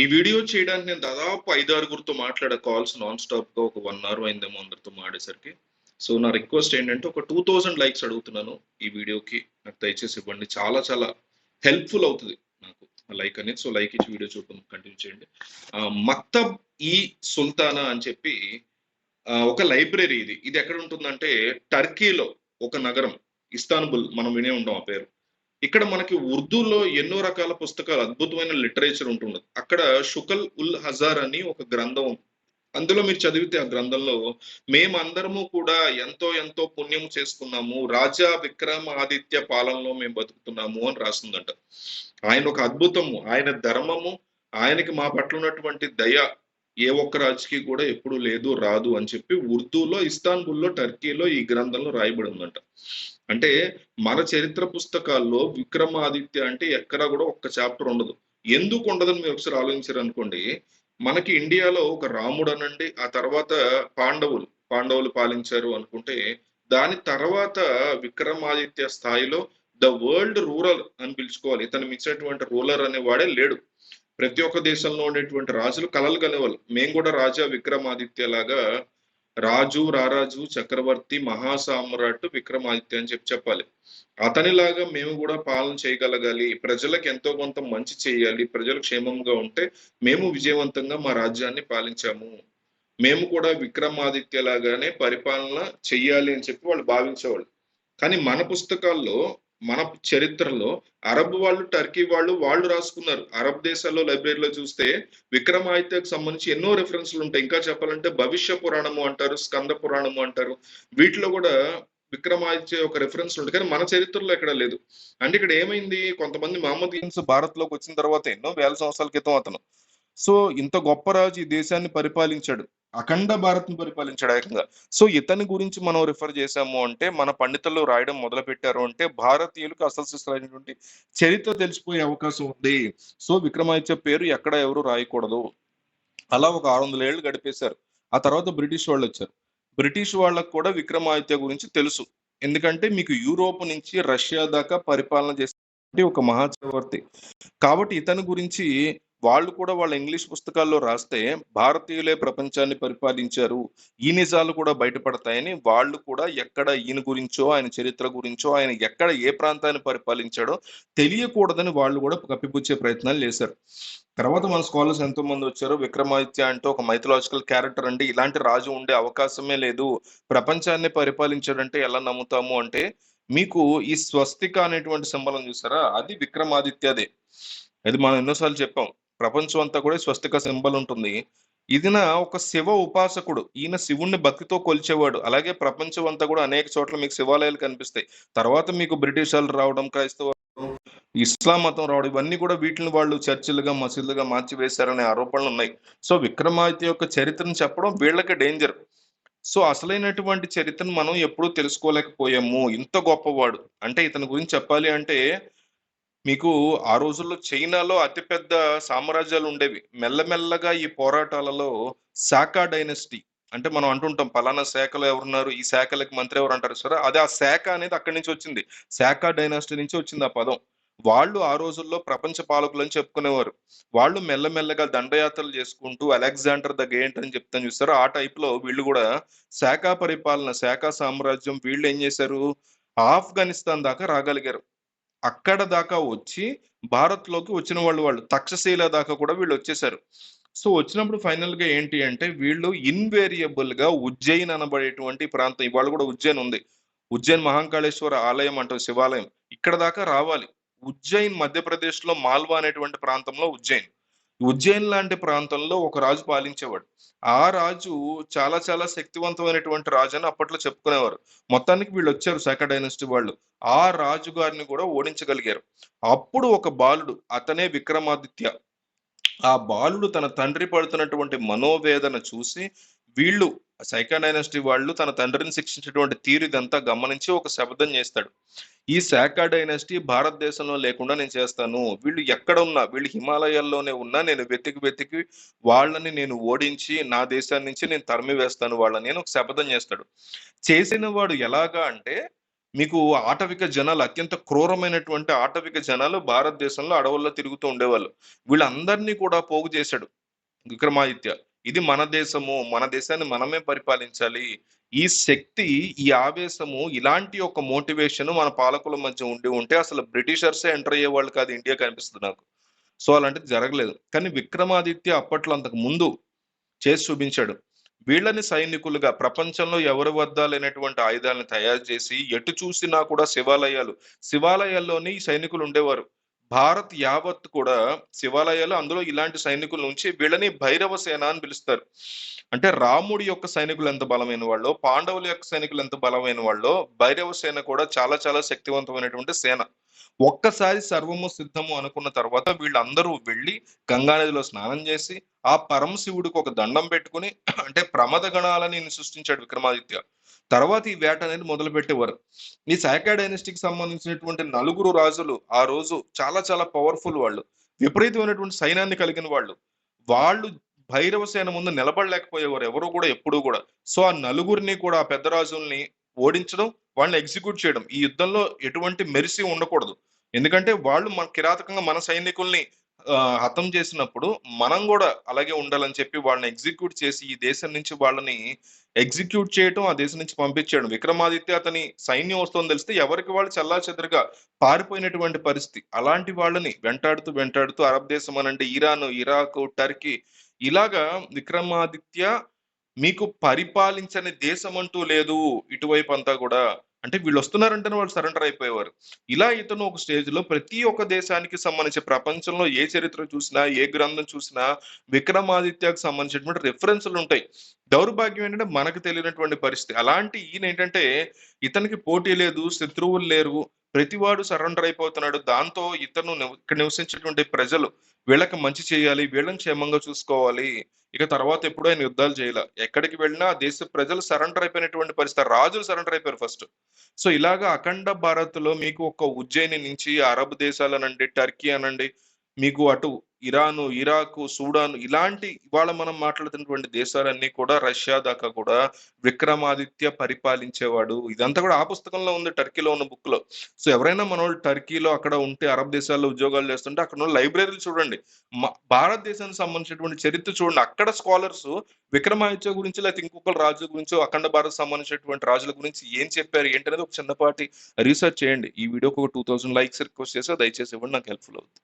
ఈ వీడియో చేయడానికి నేను దాదాపు ఐదు ఆరుగురితో మాట్లాడే కాల్స్ నాన్ స్టాప్గా ఒక వన్ అవర్ అయిందేమో అందరితో మాడేసరికి. సో నా రిక్వెస్ట్ ఏంటంటే ఒక టూ థౌజండ్ లైక్స్ అడుగుతున్నాను ఈ వీడియోకి. నాకు దయచేసి ఇవ్వండి. చాలా చాలా హెల్ప్ఫుల్ అవుతుంది నాకు లైక్ అనేది. సో లైక్ ఇచ్చి వీడియో చూడటం కంటిన్యూ చేయండి. మక్తబ్ ఈ సుల్తానా అని చెప్పి ఒక లైబ్రరీ ఇది. ఇది ఎక్కడ ఉంటుందంటే టర్కీలో ఒక నగరం ఇస్తాన్బుల్ మనం వినే ఉంటాం ఆ పేరు. ఇక్కడ మనకి ఉర్దూలో ఎన్నో రకాల పుస్తకాలు అద్భుతమైన లిటరేచర్ ఉంటుంది అక్కడ షుకల్ ఉల్ హజార్ అని ఒక గ్రంథం ఉంది. అందులో మీరు చదివితే ఆ గ్రంథంలో మేమందరము కూడా ఎంతో ఎంతో పుణ్యం చేసుకున్నాము. రాజా విక్రమ ఆదిత్య పాలనలో మేము బతుకుతున్నాము అని రాస్తుందంట ఆయన ఒక అద్భుతము ఆయన ధర్మము ఆయనకి మా పట్ల ఉన్నటువంటి దయ ఏ ఒక్క రాజుకి కూడా ఎప్పుడు లేదు రాదు అని చెప్పి ఉర్దూలో ఇస్తాన్బుల్లో టర్కీలో ఈ గ్రంథంలో రాయబడి ఉందంట అంటే మన చరిత్ర పుస్తకాల్లో విక్రమాదిత్య అంటే ఎక్కడా కూడా ఒక్క చాప్టర్ ఉండదు. ఎందుకు ఉండదని మీరు ఒకసారి ఆలోచించారు అనుకోండి మనకి ఇండియాలో ఒక రాముడు అనండి ఆ తర్వాత పాండవులు పాండవులు పాలించారు అనుకుంటే దాని తర్వాత విక్రమాదిత్య స్థాయిలో ద వరల్డ్ రూరల్ అని పిలుచుకోవాలి. ఇతను మించినటువంటి రూలర్ అనేవాడే లేడు. ప్రతి ఒక్క దేశంలో ఉండేటువంటి రాజులు కలలు కనేవాళ్ళు మేము కూడా రాజా విక్రమాదిత్య లాగా రాజు రారాజు చక్రవర్తి మహాసామ్రాట్ విక్రమాదిత్య అని చెప్పి చెప్పాలి. అతనిలాగా మేము కూడా పాలన చేయగలగాలి. ప్రజలకు ఎంతో కొంత మంచి చేయాలి. ప్రజలు క్షేమంగా ఉంటే మేము విజయవంతంగా మా రాజ్యాన్ని పాలించాము. మేము కూడా విక్రమాదిత్య లాగానే పరిపాలన చెయ్యాలి అని చెప్పి వాళ్ళు భావించేవాళ్ళు. కానీ మన పుస్తకాల్లో మన చరిత్రలో అరబ్ వాళ్ళు టర్కీ వాళ్ళు వాళ్ళు రాసుకున్నారు. అరబ్ దేశాల్లో లైబ్రరీలో చూస్తే విక్రమాదిత్యకు సంబంధించి ఎన్నో రెఫరెన్స్లు ఉంటాయి. ఇంకా చెప్పాలంటే భవిష్య పురాణము అంటారు స్కంద పురాణము అంటారు. వీటిలో కూడా విక్రమాదిత్య ఒక రెఫరెన్స్ ఉంటుంది కానీ మన చరిత్రలో ఎక్కడ లేదు. అంటే ఇక్కడ ఏమైంది? కొంతమంది మహమ్మదీన్స్ భారత్లోకి వచ్చిన తర్వాత ఎన్నో వేల సంవత్సరాల క్రితం అతను సో ఇంత గొప్ప రాజు ఈ దేశాన్ని పరిపాలించాడు. అఖండ భారత్ని పరిపాలించాడు ఏకంగా. సో ఇతని గురించి మనం రిఫర్ చేశాము అంటే మన పండితులు రాయడం మొదలు పెట్టారు అంటే భారతీయులకు అసలు సిసలైనటువంటి చరిత్ర తెలిసిపోయే అవకాశం ఉంది. సో విక్రమాదిత్య పేరు ఎక్కడ ఎవరు రాయకూడదు. అలా ఒక ఆరు వందల ఏళ్ళు గడిపేశారు. ఆ తర్వాత బ్రిటిష్ వాళ్ళు వచ్చారు. బ్రిటిష్ వాళ్ళకు కూడా విక్రమాదిత్య గురించి తెలుసు. ఎందుకంటే మీకు యూరోప్ నుంచి రష్యా దాకా పరిపాలన చేసే ఒక మహాచక్రవర్తి. కాబట్టి ఇతని గురించి వాళ్ళు కూడా వాళ్ళ ఇంగ్లీష్ పుస్తకాల్లో రాస్తే భారతీయులే ప్రపంచాన్ని పరిపాలించారు ఈ నిజాలు కూడా బయటపడతాయని వాళ్ళు కూడా ఎక్కడ ఈయన గురించో ఆయన చరిత్ర గురించో ఆయన ఎక్కడ ఏ ప్రాంతాన్ని పరిపాలించాడో తెలియకూడదని వాళ్ళు కూడా కప్పిపుచ్చే ప్రయత్నాలు చేశారు. తర్వాత మన స్కాలర్స్ ఎంతో మంది వచ్చారు విక్రమాదిత్య అంటే ఒక మైథలాజికల్ క్యారెక్టర్ అండి. ఇలాంటి రాజు ఉండే అవకాశమే లేదు. ప్రపంచాన్ని పరిపాలించాడంటే ఎలా నమ్ముతాము అంటే మీకు ఈ స్వస్తిక అనేటువంటి సింబలం చూసారా? అది విక్రమాదిత్యదే. అది మనం ఎన్నోసార్లు చెప్పాం. ప్రపంచం అంతా కూడా స్వస్తిక సింబల్ ఉంటుంది. ఇదిన ఒక శివ ఉపాసకుడు ఈయన శివుణ్ణి భక్తితో కొలిచేవాడు. అలాగే ప్రపంచం అంతా కూడా అనేక చోట్ల మీకు శివాలయాలు కనిపిస్తాయి. తర్వాత మీకు బ్రిటిష్ వాళ్ళు రావడం క్రైస్తవ ఇస్లాం మతం రావడం ఇవన్నీ కూడా వీటిని వాళ్ళు చర్చిలుగా మసీదులుగా మార్చివేశారనే ఆరోపణలు ఉన్నాయి. సో విక్రమాదిత్య యొక్క చరిత్రను చెప్పడం వీళ్ళకి డేంజర్. సో అసలైనటువంటి చరిత్రను మనం ఎప్పుడూ తెలుసుకోలేకపోయాము. ఇంత గొప్పవాడు. అంటే ఇతని గురించి చెప్పాలి అంటే మీకు ఆ రోజుల్లో చైనాలో అతిపెద్ద సామ్రాజ్యాలు ఉండేవి మెల్లమెల్లగా ఈ పోరాటాలలో శాఖా డైనస్టీ అంటే మనం అంటుంటాం పలానా శాఖలో ఎవరున్నారు? ఈ శాఖలకు మంత్రి ఎవరు అంటారు? సరే అదే ఆ శాఖ అనేది అక్కడి నుంచి వచ్చింది. శాఖా డైనాసిటీ నుంచి వచ్చింది ఆ పదం. వాళ్ళు ఆ రోజుల్లో ప్రపంచ పాలకులు అని చెప్పుకునేవారు. వాళ్ళు మెల్లమెల్లగా దండయాత్రలు చేసుకుంటూ అలెగ్జాండర్ ద ఏంటని అని చెప్తాను చూస్తారు? ఆ టైప్లో వీళ్ళు కూడా శాఖా పరిపాలన శాఖ సామ్రాజ్యం వీళ్ళు ఏం చేశారు? ఆఫ్ఘనిస్తాన్ దాకా రాగలిగారు. అక్కడ దాకా వచ్చి భారత్లోకి వచ్చిన వాళ్ళు వాళ్ళు తక్షశీల దాకా కూడా వీళ్ళు వచ్చేసారు. సో వచ్చినప్పుడు ఫైనల్గా ఏంటి అంటే వీళ్ళు ఇన్వేరియబుల్గా ఉజ్జయిన్ అనబడేటువంటి ప్రాంతం ఇవాళ కూడా ఉజ్జయిన్ ఉంది. ఉజ్జయిన్ మహాకాళేశ్వర ఆలయం అంటారు శివాలయం. ఇక్కడ దాకా రావాలి. ఉజ్జయిన్ మధ్యప్రదేశ్లో మాల్వా అనేటువంటి ప్రాంతంలో ఉజ్జయిన్. ఉజ్జయిన్ లాంటి ప్రాంతంలో ఒక రాజు పాలించేవాడు. ఆ రాజు చాలా చాలా శక్తివంతమైనటువంటి రాజు అని అప్పట్లో చెప్పుకునేవారు. మొత్తానికి వీళ్ళు వచ్చారు శాఖ డైనస్టీ వాళ్ళు. ఆ రాజు గారిని కూడా ఓడించగలిగారు. అప్పుడు ఒక బాలుడు అతనే విక్రమాదిత్య. ఆ బాలుడు తన తండ్రి పడుతున్నటువంటి మనోవేదన చూసి వీళ్ళు సైకా డైనస్టీ వాళ్ళు తన తండ్రిని శిక్షించినటువంటి తీరు ఇదంతా గమనించి ఒక శబ్దం చేస్తాడు. ఈ శాఖా డైనస్టీ భారతదేశంలో లేకుండా నేను చేస్తాను. వీళ్ళు ఎక్కడ ఉన్నా వీళ్ళు హిమాలయాల్లోనే ఉన్నా నేను వెతికి వెతికి వాళ్ళని నేను ఓడించి నా దేశాన్ని నుంచి నేను తరిమి వేస్తాను వాళ్ళని నేను ఒక శపథం చేస్తాడు. చేసిన వాడు ఎలాగా అంటే మీకు ఆటవిక జనాలు అత్యంత క్రూరమైనటువంటి ఆటవిక జనాలు భారతదేశంలో అడవుల్లో తిరుగుతూ ఉండేవాళ్ళు. వీళ్ళందరినీ కూడా పోగు చేశాడు విక్రమాదిత్య. ఇది మన దేశము మన దేశాన్ని మనమే పరిపాలించాలి. ఈ శక్తి ఈ ఆవేశము ఇలాంటి ఒక మోటివేషన్ మన పాలకుల మధ్య ఉండి ఉంటే అసలు బ్రిటిషర్సే ఎంటర్ అయ్యే వాళ్ళు కాదు ఇండియా కనిపిస్తుంది నాకు. సో అలాంటిది జరగలేదు. కానీ విక్రమాదిత్య అప్పట్లో అంతకు ముందు చేసి చూపించాడు. వీళ్ళని సైనికులుగా ప్రపంచంలో ఎవరి వద్ద లేనటువంటి ఆయుధాలను తయారు చేసి ఎటు చూసినా కూడా శివాలయాలు శివాలయాల్లోని ఈ సైనికులు ఉండేవారు. భారత్ యావత్ కూడా శివాలయాలు అందులో ఇలాంటి సైనికుల నుంచి వీళ్ళని భైరవ సేన అని పిలుస్తారు. అంటే రాముడి యొక్క సైనికులు ఎంత బలమైన వాళ్ళు పాండవుల యొక్క సైనికులు ఎంత బలమైన వాళ్ళు భైరవ సేన కూడా చాలా చాలా శక్తివంతమైనటువంటి సేన. ఒక్కసారి సర్వము సిద్ధము అనుకున్న తర్వాత వీళ్ళందరూ వెళ్ళి గంగానదిలో స్నానం చేసి ఆ పరమశివుడికి ఒక దండం పెట్టుకుని అంటే ప్రమద గణాలని సృష్టించాడు విక్రమాదిత్య తర్వాత ఈ వేట అనేది మొదలు పెట్టేవారు ఈ శాఖా డైనెస్టీకి సంబంధించినటువంటి నలుగురు రాజులు ఆ రోజు చాలా చాలా పవర్ఫుల్ వాళ్ళు. విపరీతమైనటువంటి సైన్యాన్ని కలిగిన వాళ్ళు. వాళ్ళు భైరవ సేన ముందు నిలబడలేకపోయేవారు ఎవరు కూడా ఎప్పుడూ కూడా. సో ఆ నలుగురిని కూడా ఆ పెద్ద రాజుల్ని ఓడించడం వాళ్ళని ఎగ్జిక్యూట్ చేయడం. ఈ యుద్ధంలో ఎటువంటి మెరిసి ఉండకూడదు. ఎందుకంటే వాళ్ళు మన కిరాతకంగా మన సైనికుల్ని హతం చేసినప్పుడు మనం కూడా అలాగే ఉండాలని చెప్పి వాళ్ళని ఎగ్జిక్యూట్ చేసి ఈ దేశం నుంచి వాళ్ళని ఎగ్జిక్యూట్ చేయటం ఆ దేశం నుంచి పంపించేయడం. విక్రమాదిత్య అతని సైన్యం వస్తుందని తెలిస్తే ఎవరికి వాళ్ళు చల్లా చెదరగా పారిపోయినటువంటి పరిస్థితి. అలాంటి వాళ్ళని వెంటాడుతూ వెంటాడుతూ అరబ్ దేశం అనంటే ఇరాన్ ఇరాక్ టర్కీ ఇలాగా విక్రమాదిత్య మీకు పరిపాలించని దేశం అంటూ లేదు ఇటువైపు అంతా కూడా. అంటే వీళ్ళు వస్తున్నారంటేనే వాళ్ళు సరెండర్ అయిపోయేవారు. ఇలా ఇతను ఒక స్టేజ్లో ప్రతి ఒక్క దేశానికి సంబంధించి ప్రపంచంలో ఏ చరిత్ర చూసినా ఏ గ్రంథం చూసినా విక్రమాదిత్యకు సంబంధించినటువంటి రెఫరెన్స్లు ఉంటాయి. దౌర్భాగ్యం ఏంటంటే మనకు తెలియనటువంటి పరిస్థితి. అలాంటి ఈయన ఏంటంటే ఇతనికి పోటీ లేదు శత్రువులు లేరు. ప్రతివాడు సరెండర్ అయిపోతున్నాడు. దాంతో ఇతను ఇక్కడ నివసించేటువంటి ప్రజలు వీళ్ళకి మంచి చేయాలి వీళ్ళని క్షేమంగా చూసుకోవాలి. ఇక తర్వాత ఎప్పుడు ఆయన యుద్ధాలు చేయాలి. ఎక్కడికి వెళ్ళినా దేశ ప్రజలు సరెండర్ అయిపోయినటువంటి పరిస్థితి రాజులు సరెండర్ అయిపోయారు ఫస్ట్. సో ఇలాగా అఖండ భారత్లో మీకు ఒక ఉజ్జయిని నుంచి అరబ్ దేశాలు అనండి టర్కీ అనండి మీకు అటు ఇరాను ఇరాకు సూడాన్ ఇలాంటి ఇవాళ మనం మాట్లాడుతున్నటువంటి దేశాలన్నీ కూడా రష్యా దాకా కూడా విక్రమాదిత్య పరిపాలించేవాడు. ఇదంతా కూడా ఆ పుస్తకంలో ఉంది టర్కీలో ఉన్న బుక్లో సో ఎవరైనా మన వాళ్ళు టర్కీలో అక్కడ ఉంటే అరబ్ దేశాల్లో ఉద్యోగాలు చేస్తుంటే అక్కడ ఉన్న లైబ్రరీలు చూడండి. భారతదేశానికి సంబంధించినటువంటి చరిత్ర చూడండి. అక్కడ స్కాలర్స్ విక్రమాదిత్య గురించి లేకపోతే ఇంకొకరు రాజు గురించి అఖండ భారత్ సంబంధించినటువంటి రాజుల గురించి ఏం చెప్పారు ఏంటనేది ఒక చిన్నపాటి రీసెర్చ్ చేయండి. ఈ వీడియోకి ఒక టూ థౌసండ్ లైక్స్ రిక్వెస్ట్ చేస్తే దయచేసి ఇవ్వండి నాకు హెల్ప్ఫుల్ అవుతుంది.